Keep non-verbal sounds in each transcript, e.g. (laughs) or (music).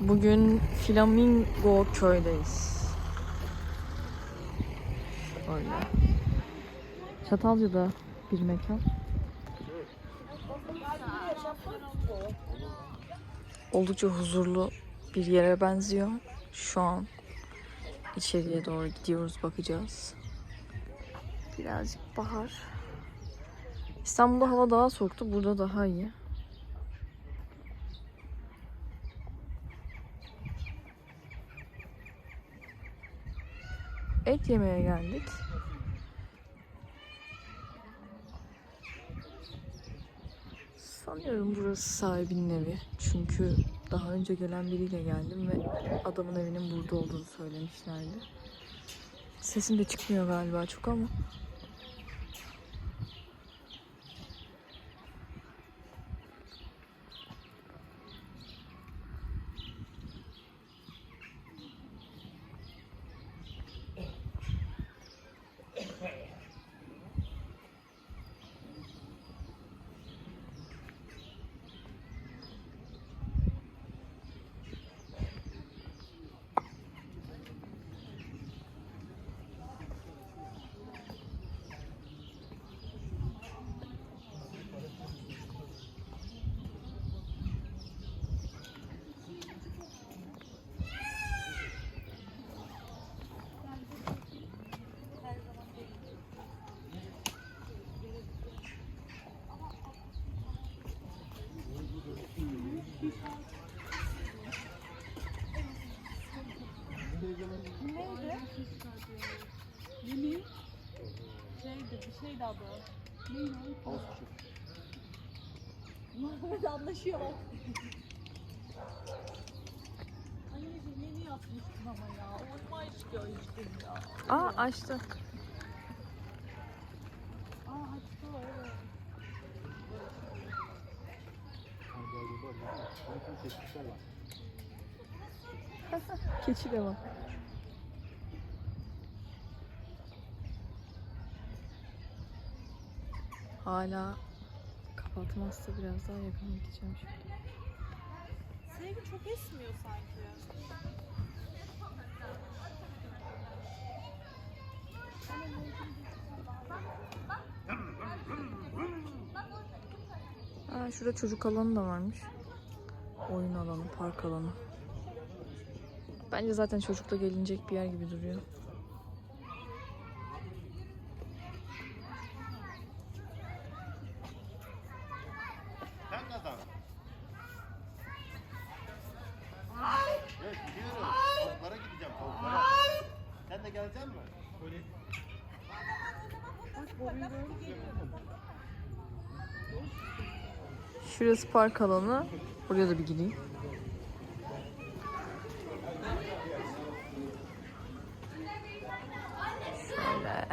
Bugün Flamingo köydeyiz. Öyle. Çatalca'da bir mekan. Oldukça huzurlu bir yere benziyor. Şu an içeriye doğru gidiyoruz bakacağız. Birazcık bahar. İstanbul'da hava daha soğuktu. Burada daha iyi. Et yemeye geldik. Sanıyorum burası sahibinin evi. Çünkü daha önce gelen biriyle geldim ve adamın evinin burada olduğunu söylemişlerdi. Sesim de çıkmıyor galiba çok ama. Neydi? Yeni şeydi bir şeydi adı. Neydi? Muhammed anlaşıyor bak. Anneciğim yeni yapmıştın ama ya. Olma işte aşkım ya. Aa açtı. Aa açtı o evet. Keçi de var. Hala kapatmazsa biraz daha yakın gideceğim şimdi. Sevgi çok esmiyor sanki. Aa, şurada çocuk alanı da varmış. Oyun alanı, park alanı. Bence zaten çocukla gelinecek bir yer gibi duruyor. Sen de gelecek misin? Şurası park alanı. Buraya da bir gideyim. Şöyle.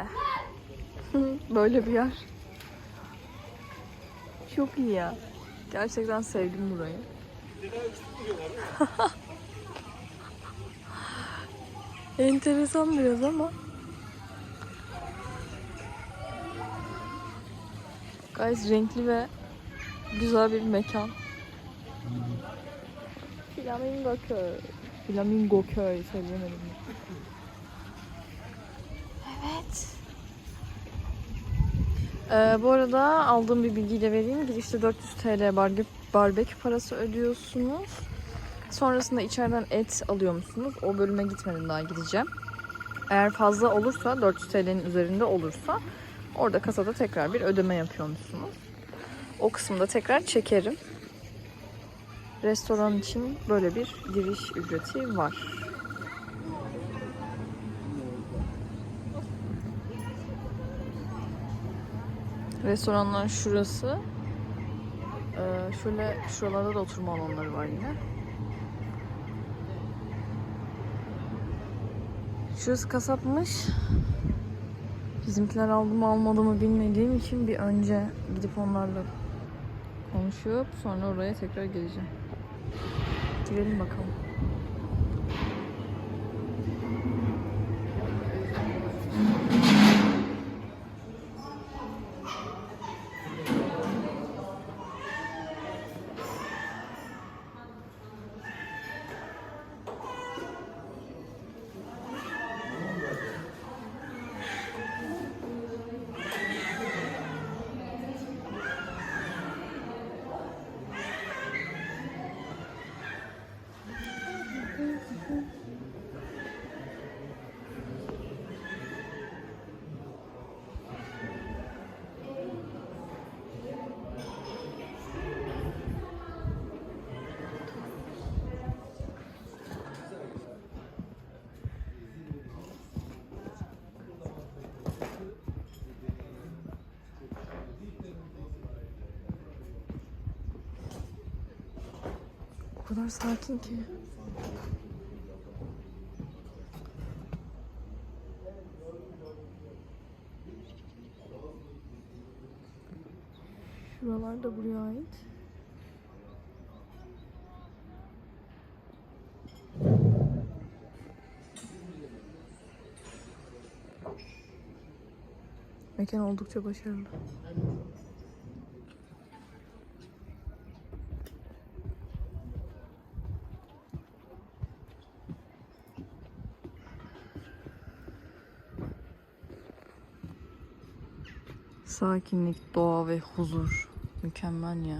(laughs) Böyle bir yer. Çok iyi ya. Gerçekten sevdim burayı. (laughs) Enteresan biraz ama. Gayet renkli ve güzel bir mekan. Flamingo köy. Flamingo köy söyleyemedim. Evet. Ee, bu arada aldığım bir bilgiyle vereyim. Girişte 400 TL barbekü, barbekü parası ödüyorsunuz. Sonrasında içeriden et alıyormuşsunuz. O bölüme gitmedim daha gideceğim. Eğer fazla olursa 400 TL'nin üzerinde olursa orada kasada tekrar bir ödeme yapıyormuşsunuz. O kısımda tekrar çekerim. Restoran için böyle bir giriş ücreti var. Restoranlar şurası. Ee, şöyle şuralarda da oturma alanları var yine. Şurası kasapmış. Bizimkiler aldı mı almadı mı bilmediğim için bir önce gidip onlarla konuşup sonra oraya tekrar geleceğim. Girelim bakalım. Kadar sakin ki. Şuralar da buraya ait. Mekan oldukça başarılı. Sakinlik, doğa ve huzur. Mükemmel ya.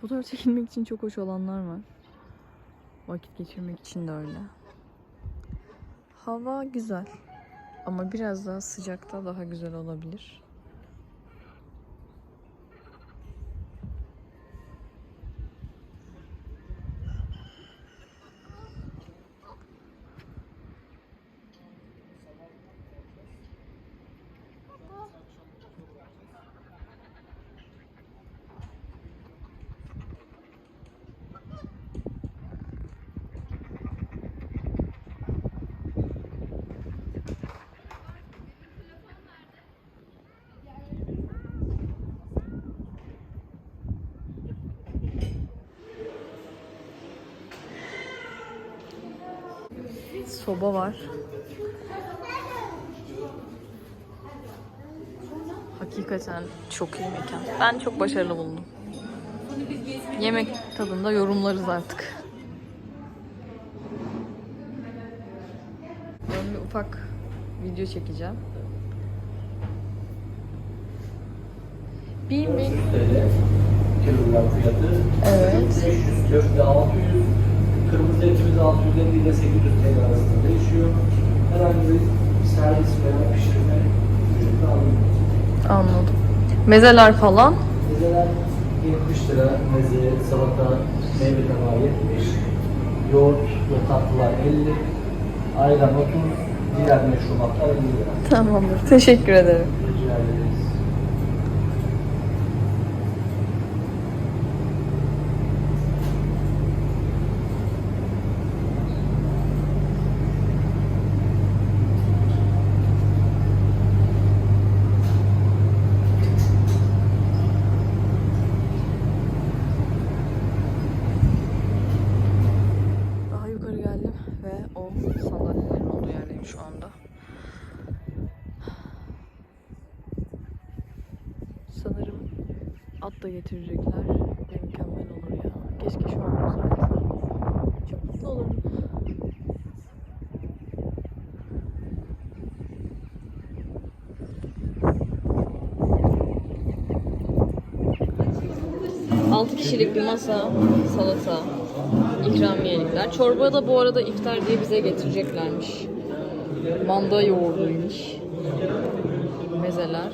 Fotoğraf çekilmek için çok hoş olanlar var. Vakit geçirmek için de öyle. Hava güzel. Ama biraz daha sıcakta daha güzel olabilir. Soba var. Hakikaten çok iyi mekan. Ben çok başarılı buldum. Yemek tadında yorumlarız artık. Ben bir ufak video çekeceğim. Kilogram fiyatı. Evet. 500, köfte 600, kırmızı etimiz 650 ile 800 TL arasında değişiyor. Herhangi bir servis veya pişirme ücreti alınmıyor. Anladım. Mezeler falan. Mezeler 70 lira, meze, salata, meyve tabağı 70, yoğurt ve tatlılar 50, ayran 30, diğer meşrubatlar 50 lira. Tamamdır. Teşekkür ederim. Rica ederiz. Daha yukarı geldim ve o sandalyelerin olduğu yerdeyim şu anda. Sanırım getirecekler ve mükemmel olur ya. Keşke şu an olsaydı. Çok mutlu olurum. Altı kişilik bir masa, salata, ikramiyelikler. Çorba da bu arada iftar diye bize getireceklermiş. Manda yoğurduymuş. Mezeler.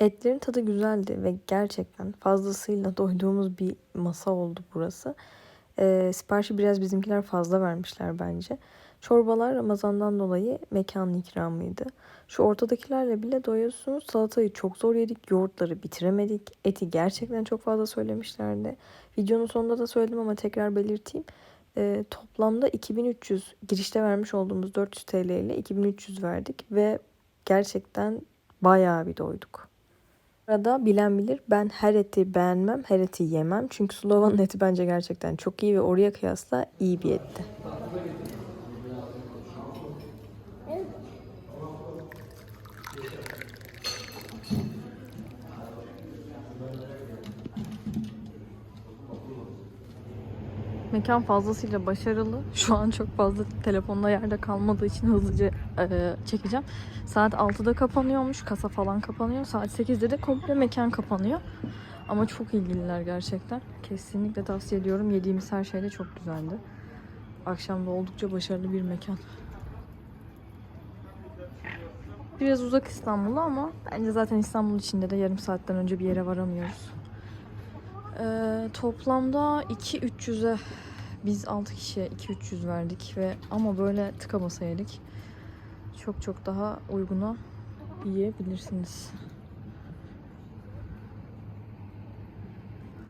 Etlerin tadı güzeldi ve gerçekten fazlasıyla doyduğumuz bir masa oldu burası. Ee, siparişi biraz bizimkiler fazla vermişler bence. Çorbalar Ramazan'dan dolayı mekanın ikramıydı. Şu ortadakilerle bile doyuyorsunuz. Salatayı çok zor yedik. Yoğurtları bitiremedik. Eti gerçekten çok fazla söylemişlerdi. Videonun sonunda da söyledim ama tekrar belirteyim. Ee, toplamda 2300 girişte vermiş olduğumuz 400 TL ile 2300 verdik ve gerçekten bayağı bir doyduk. Arada bilen bilir ben her eti beğenmem, her eti yemem. Çünkü Slova'nın eti bence gerçekten çok iyi ve oraya kıyasla iyi bir etti. Mekan fazlasıyla başarılı. Şu an çok fazla telefonda yerde kalmadığı için hızlıca e, çekeceğim. Saat 6'da kapanıyormuş. Kasa falan kapanıyor. Saat 8'de de komple mekan kapanıyor. Ama çok ilgililer gerçekten. Kesinlikle tavsiye ediyorum. Yediğimiz her şey de çok güzeldi. Akşam da oldukça başarılı bir mekan. Biraz uzak İstanbul'a ama bence zaten İstanbul içinde de yarım saatten önce bir yere varamıyoruz. Ee, toplamda 2-300'e Biz 6 kişiye 2-300 verdik ve ama böyle tıka. Çok çok daha uyguna yiyebilirsiniz.